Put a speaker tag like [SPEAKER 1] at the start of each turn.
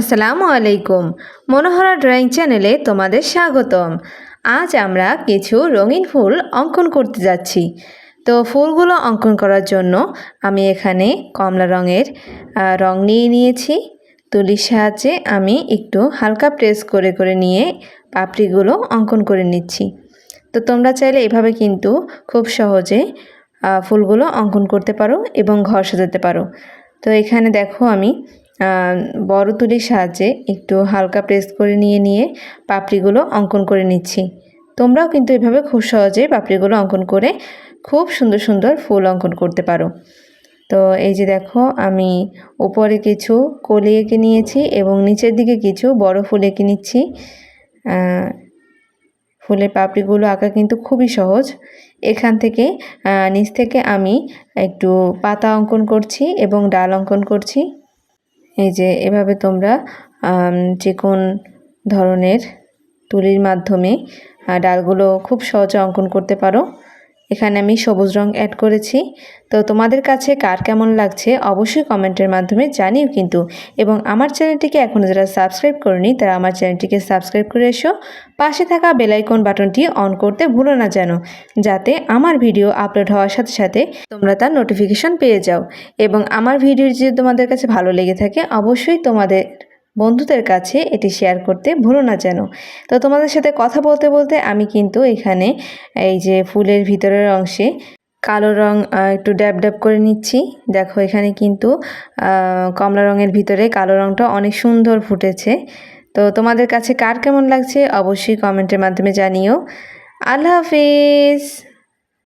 [SPEAKER 1] আসসালামু আলাইকুম। মনোহরা ড্রয়িং চ্যানেলে তোমাদের স্বাগতম। আজ আমরা কিছু রঙিন ফুল অঙ্কন করতে যাচ্ছি। তো ফুলগুলো অঙ্কন করার জন্য আমি এখানে কমলা রঙের রং নিয়ে নিয়েছি। তুলির সাহায্যে আমি একটু হালকা প্রেস করে করে নিয়ে পাপড়িগুলো অঙ্কন করে নিচ্ছি। তো তোমরা চাইলে এভাবে কিন্তু খুব সহজে ফুলগুলো অঙ্কন করতে পারো এবং ঘর সাজাতে পারো। তো এখানে দেখো আমি বড় তুলির সাহায্যে একটু হালকা প্রেস করে নিয়ে নিয়ে পাপড়িগুলো অঙ্কন করে নিচ্ছি। তোমরাও কিন্তু এভাবে খুব সহজে পাপড়িগুলো অঙ্কন করে খুব সুন্দর সুন্দর ফুল অঙ্কন করতে পারো। তো এই যে দেখো, আমি উপরে কিছু কলি এঁকে নিয়েছি এবং নিচের দিকে কিছু বড় ফুল এঁকে নিচ্ছি। ফুলের পাপড়িগুলো আঁকা কিন্তু খুবই সহজ। এখান থেকে নিচ থেকে আমি একটু পাতা অঙ্কন করছি এবং ডাল অঙ্কন করছি। এই যে এভাবে তোমরা যে কোন ধরনের তুলির মাধ্যমে ডালগুলো খুব সহজে অঙ্কন করতে পারো। এখানে আমি সবুজ রং অ্যাড করেছি। তো তোমাদের কাছে কার কেমন লাগছে অবশ্যই কমেন্টের মাধ্যমে জানিও কিন্তু। এবং আমার চ্যানেলটিকে এখনও যারা সাবস্ক্রাইব করনি, তারা আমার চ্যানেলটিকে সাবস্ক্রাইব করে এসো। পাশে থাকা বেলাইকন বাটনটি অন করতে ভুলো না যেন, যাতে আমার ভিডিও আপলোড হওয়ার সাথে সাথে তোমরা তার নোটিফিকেশন পেয়ে যাও। এবং আমার ভিডিও যদি তোমাদের কাছে ভালো লেগে থাকে, অবশ্যই তোমাদের বন্ধুদের কাছে এটি শেয়ার করতে ভুলো না যেন। তো তোমাদের সাথে কথা বলতে বলতে আমি কিন্তু এখানে এই যে ফুলের ভিতরের অংশে কালো রং একটু ড্যাব ড্যাব করে নিচ্ছি। দেখো এখানে কিন্তু কমলা রঙের ভিতরে কালো রংটা অনেক সুন্দর ফুটেছে। তো তোমাদের কাছে কার কেমন লাগছে অবশ্যই কমেন্টের মাধ্যমে জানিও। আল্লাহ হাফিজ!